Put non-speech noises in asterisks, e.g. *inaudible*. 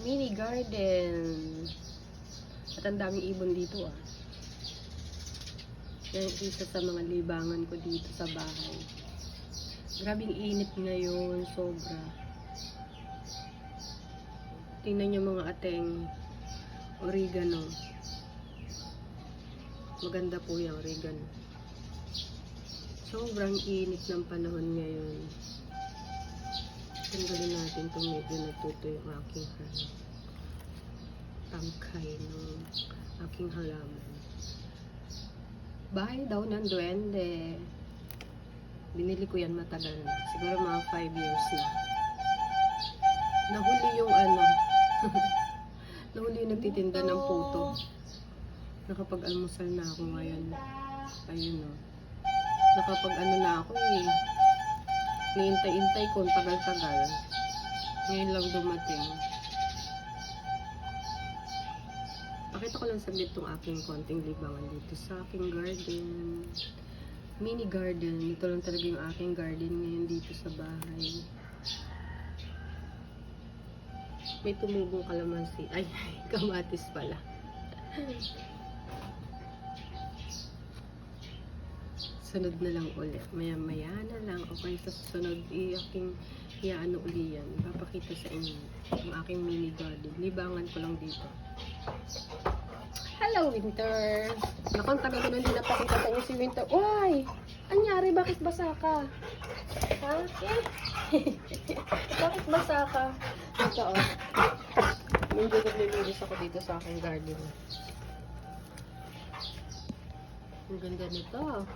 Mini garden. At ang daming ibon dito ah. Yan isa sa mga libangan ko dito sa bahay. Grabing init ngayon, sobra. Tingnan niyo mga ateng oregano. Maganda po yung oregano. Sobrang init ng panahon ngayon. Tanggalin natin itong medyo natuto yung aking ano, tangkay ng aking halaman. Bahay daw ng duwende. Binili ko yan matagal na. Siguro mga 5 years na. Nahuli yung ano. *laughs* Nahuli yung nagtitinda ng puto. Nakapag-almusal na ako ngayon. Ayun o. Nakapag-ano na ako eh. Niintay-intay ko, tagal-tagal. Ngayon lang dumating. Pakita ko lang saglit tong aking konting libangan dito sa aking garden. Mini garden. Ito lang talaga yung aking garden ngayon dito sa bahay. May tumubong kalamansi. Ay, *laughs* kamatis pala. Sunod na lang ulit. Maya-maya na lang. Okay, sa susunod, i-aking iaano uli yan. Papakita sa inyo ang aking mini garden. Libangan ko lang dito. Hello, Winter! Naku, ang tagal ko na hindi napakita sa inyo si Winter. Uy! Anyari, bakit basa ka? Ha? *laughs* Bakit basa ka? Ito, oh. Medyo naglilinis ako dito sa aking garden. Ang ganda nito.